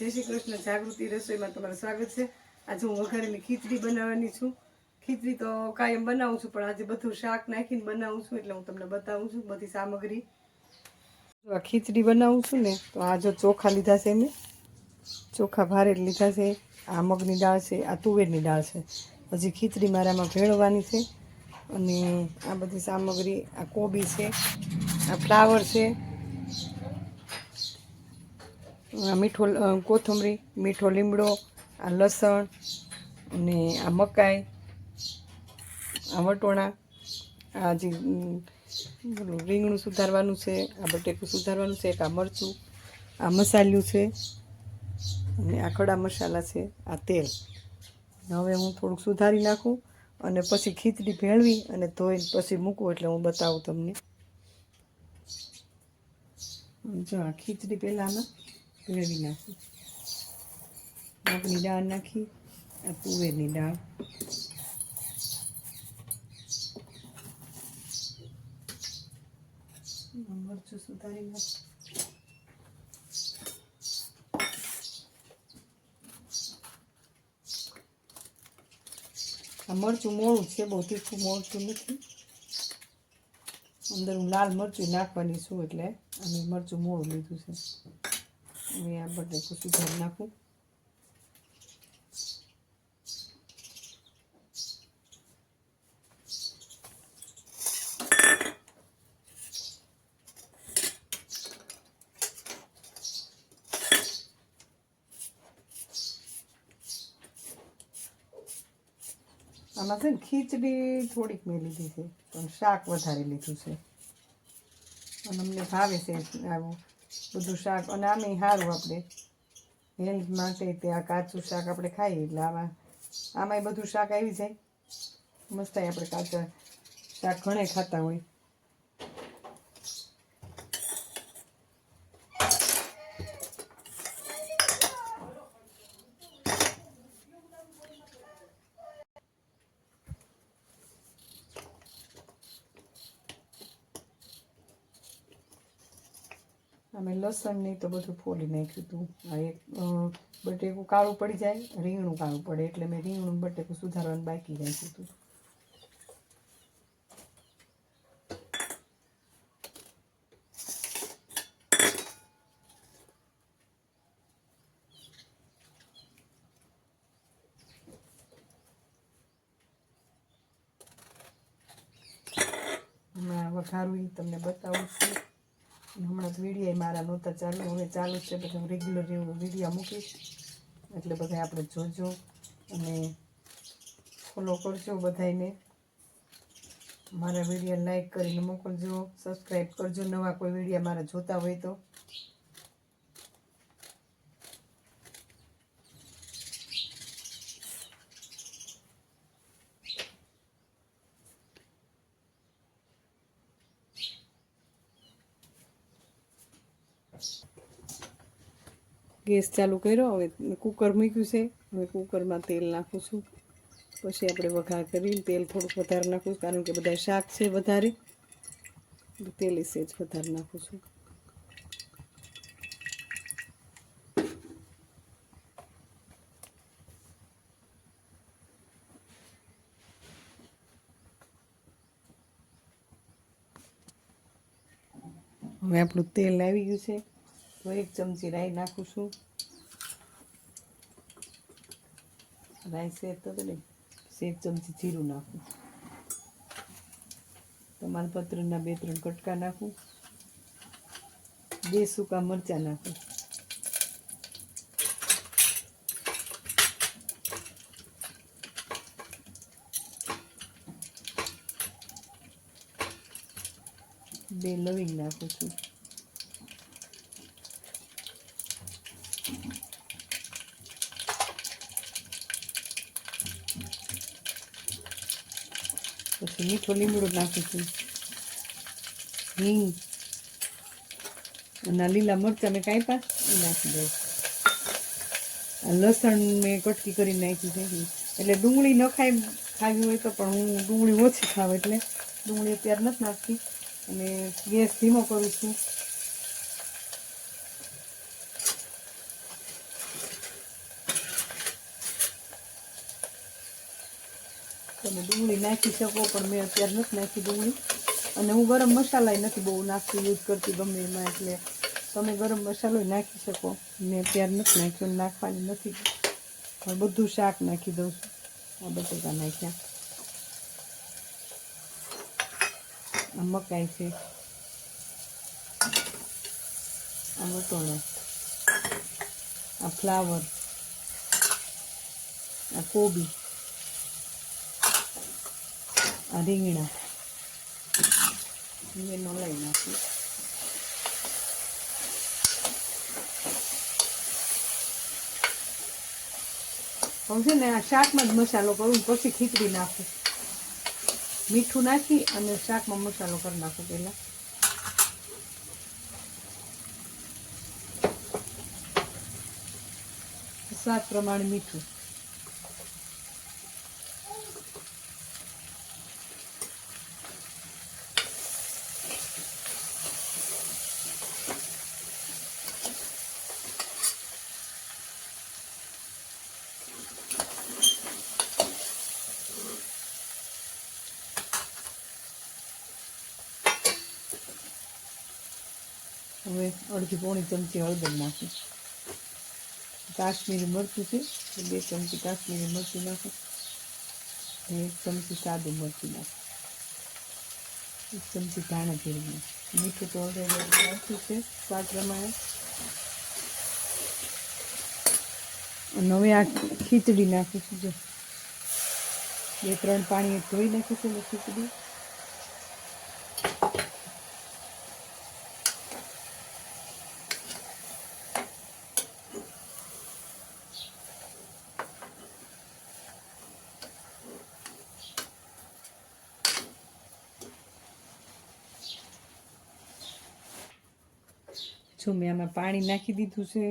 જય શ્રી કૃષ્ણ. જાગૃતિ રસોઈમાં તમારું સ્વાગત છે. આજે હું વઘારેલી ખીચડી બનાવવાની છું. ખીચડી તો કાયમ બનાવું છું, પણ આજે બધું શાક નાખીને બનાવું છું એટલે હું તમને બતાવું છું બધી સામગ્રી. આ ખીચડી બનાવું છું ને, તો આ જો ચોખા લીધા છે મેં. ચોખા ભારે લીધા છે. આ મગની દાળ છે, આ તુવેરની દાળ છે. હજી ખીચડી મારામાં ભેળવાની છે. અને આ બધી સામગ્રી, આ કોબી છે, આ ફ્લાવર છે મીઠો કોથમરી, મીઠો લીમડો, આ લસણ અને આ મકાઈ, આ વટોણા, આ જે રીંગણું સુધારવાનું છે, આ બટેકું સુધારવાનું છે, એક આ મરચું, આ મસાલ્યું છે અને આ ખડા મસાલા છે, આ તેલ. હવે હું થોડુંક સુધારી નાખું અને પછી ખીચડી ભેળવી અને ધોઈને પછી મૂકું એટલે હું બતાવું તમને. જો આ ખીચડી પહેલાં ભેળવી નાખી મગની દાળ નાખી આ તુવેરની દાળ મરચું સુધારી નાખ આ મરચું મોળું છે બહુ તીખું મોળતું નથી અંદર હું લાલ મરચું નાખવાની છું એટલે અને મરચું મોળું લીધું છે હવે આ બટેકું સુધારી નાખું આમાં છે ને ખીચડી થોડીક મેં લીધી છે, પણ શાક વધારે લીધું છે. અને અમને ભાવે છે, આવું બધું શાક. અને આમે સારું આપણે. હેલ્થ માટે તે આ કાચું શાક આપણે ખાઈએ એટલે આમાં આમાંય બધું શાક આવી જાય. મસ્ત આપણે કાચા શાક ઘણે ખાતા હોય. અમે લસણ નહીં તો બધું ફોલી નાખ્યું હતું આ એક બટેકું કાળું પડી જાય, રીંગણું કાળું પડે, એટલે મેં રીંગણું બટેકું સુધારવાનું બાકી રાખ્યું હતું હમણાં વઘારું તમને બતાવું છું. હમણાં તો વીડિયો મારા નહોતા ચાલુ, હવે ચાલુ છે. પછી હું રેગ્યુલર એવું વિડીયા મૂકીશ. એટલે બધા આપણે જોજો અને ફોલો કરજો બધાને મારા વિડીયા લાઈક કરીને મોકલજો સબસ્ક્રાઈબ કરજો. નવા કોઈ વિડીયા મારા જોતા હોય તો. ગેસ ચાલુ કર્યો હવે કુકર મૂક્યું છે હવે કુકરમાં તેલ નાખું છું પછી આપણે વઘાર કરીને તેલ થોડુંક વધારે નાખું કારણ કે બધા શાક છે વધારે તેલ સેજ વધારે નાખું છું હવે આપણું તેલ આવી ગયું છે તો એક ચમચી રાઈ નાખું છું. રાઈ સેજ તો ને એક ચમચી જીરું નાખું. તમાલપત્રના બે ત્રણ કટકા નાખું. બે સૂકા મરચાં નાખું. બે લવિંગ નાખું છું. પછી મીઠો લીમડો નાખું છું હિંગ અને લીલા મરચાં મેં કાપ્યા, એ નાખી દઉં. આ લસણ મેં કટકી કરી નાખી છે. એટલે ડુંગળી ન ખાઈ ખાવી હોય તો, પણ હું ડુંગળી ઓછી ખાવ એટલે ડુંગળી અત્યારે નથી નાખતી. અને ગેસ ધીમો કરું છું. તમે ડુંગળી નાખી શકો, પણ મેં અત્યારે નથી નાખી ડુંગળી. અને હું ગરમ મસાલાય નથી બહુ નાખતી યુઝ કરતી ગમે એમાં, એટલે તમે ગરમ મસાલો નાખી શકો. મેં અત્યારે નથી નાખ્યો, નાખવાની નથી. પણ બધું શાક નાખી દઉં છું. આ બટેકા નાખ્યા. આ મકાઈ છે. આ વટોળો આ ફ્લાવર. આ કોબી. આ રીંગણા એનો લઈ નાખી હવે છે ને આ શાકમાં જ મસાલો કરું પછી ખીચડી નાખું મીઠું નાખી અને શાકમાં મસાલો કરી નાખું પહેલાં સ્વાદ પ્રમાણે મીઠું હવે અડધી પોણી ચમચી હળદર નાખું. કાશ્મીરી મરચું છે બે ચમચી કાશ્મીરી મરચું નાખું અને એક ચમચી સાદું મરચું નાખું. એક ચમચી ધાણા જીરું નાખું. મીઠું તો ઓલરેડી નાખ્યું છે સ્વાદ પ્રમાણે. અને હવે આ ખીચડી નાખીશું જો. બે, ત્રણ પાણી ધોઈ નાખીશું ખીચડી. જો મેં આમાં પાણી નાખી દીધું છે.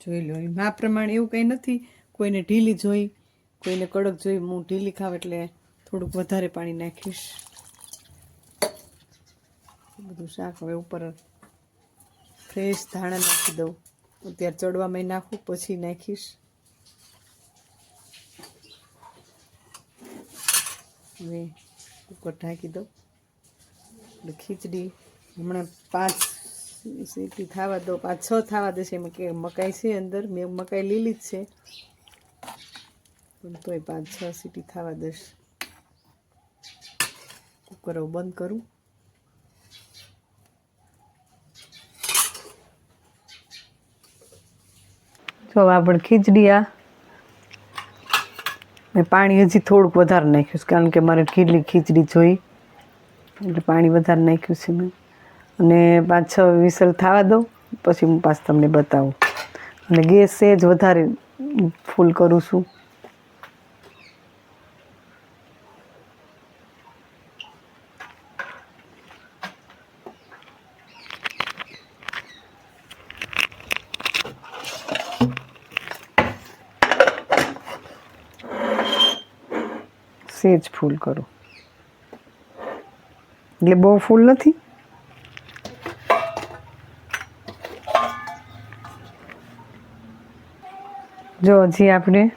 જોઈ લો આ પ્રમાણે એવું કંઈ નથી. કોઈને ઢીલી જોઈ, કોઈને કડક જોઈ, હું ઢીલી ખાવ એટલે થોડુંક વધારે પાણી નાખીશ. બધું શાક હવે ઉપર ફ્રેશ ધાણા નાખી દઉં. અત્યારે ચડવામાં નાખું, પછી નાખીશ. હવે કુકર ઢાંકી દઉં. એટલે ખીચડી હમણાં પાંચ સીટી થવા દો, પાંચ છ થવા દેશે. એમાં મકાઈ છે અંદર, મેં મકાઈ લીલી જ છે. પણ તોય પાંચ છ સીટી થવા દઈશ કુકર બંધ કરું. જો આપણે ખીચડી આ. મેં પાણી હજી થોડુંક વધારે નાખ્યું છે, કારણ કે મારે કેટલી ખીચડી જોઈ. એટલે પાણી વધારે નાખ્યું છે મેં. અને પાંચ છ વિસલ થવા દો પછી હું પાછું તમને બતાવું. અને ગેસ સેજ વધારે ફૂલ કરું છું. સેજ ફૂલ કરું. એટલે બહુ ફૂલ નથી? જો હજી આપણે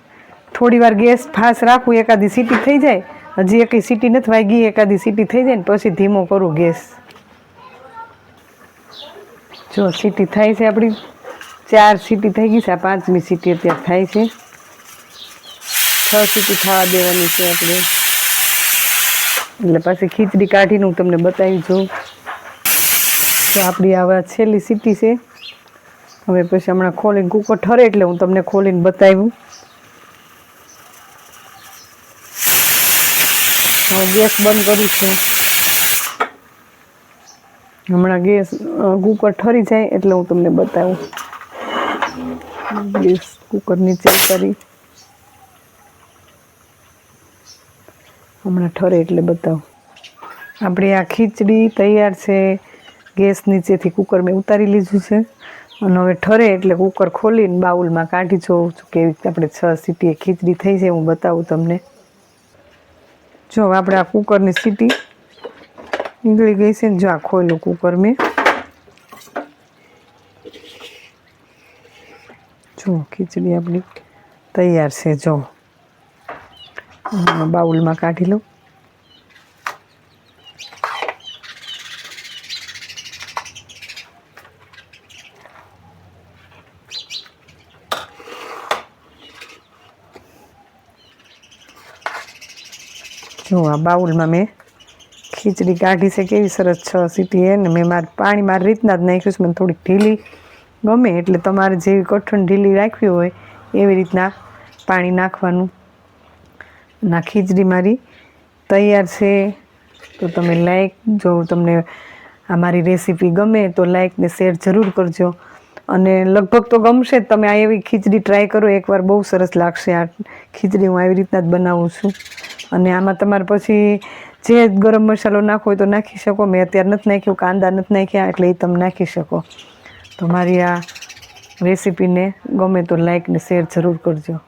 થોડી વાર ગેસ ફાસ રાખું, એકાદી સીટી થઈ જાય. હજી એકી સીટી નથી વાગી, એકાદી સીટી થઈ જાય ને પછી ધીમો કરું ગેસ. જો સીટી થાય છે આપણી. ચાર સીટી થઈ ગઈ છે, આ પાંચમી સીટી અત્યારે થાય છે. છ સીટી થવા દેવાની છે આપણે. એટલે પાછી ખીચડી કાઢીને હું તમને બતાવી જોઉં. તો આપણી આવા છેલ્લી સીટી છે. હવે પછી હમણાં ખોલીને કુકર ઠરે એટલે હું તમને ખોલીને બતાવ્યું. હવે ગેસ બંધ કરું છું. હમણાં ગેસ કુકર ઠરી જાય એટલે હું તમને બતાવું. ગેસ કુકર નીચે કરી હમણાં ઠરે એટલે બતાવું. આપણી આ ખીચડી તૈયાર છે. ગેસ નીચેથી કુકર મેં ઉતારી લીધું છે. અને હવે ઠરે એટલે કુકર ખોલીને બાઉલમાં કાઢી જોઉં છું રીતે આપણે છ સીટીએ ખીચડી થઈ છે હું બતાવું તમને. જો આપણે આ કુકરની સીટી નીકળી ગઈ છે ને જો આ ખોલ્યું કુકર મેં. જો ખીચડી આપણી તૈયાર છે, જો. બાઉલમાં કાઢી લઉં. જો આ બાઉલમાં મેં. ખીચડી કાઢી છે, કેવી સરસ છ સીટી એને મેં મારે પાણી મારી રીતના જ નાખ્યું છે, મને થોડીક ઢીલી ગમે એટલે તમારે જેવી કઠણ ઢીલી રાખવી હોય એવી રીતના પાણી નાખવાનું. ના ખીચડી મારી તૈયાર છે. તો તમે લાઈક જો તમને આ મારી રેસીપી ગમે તો લાઈક ને શેર જરૂર કરજો. અને લગભગ તો ગમશે જ. તમે આ એવી ખીચડી ટ્રાય કરો, એકવાર બહુ સરસ લાગશે આ ખીચડી. હું આવી રીતના જ બનાવું છું. અને આમાં તમારે પછી જે ગરમ મસાલો નાખો હોય તો નાખી શકો. મેં અત્યારે નથી નાખ્યું, કાંદા નથી નાખ્યા, એટલે એ તમે નાખી શકો. તો મારી આ રેસીપીને ગમે તો લાઈક ને શેર જરૂર કરજો.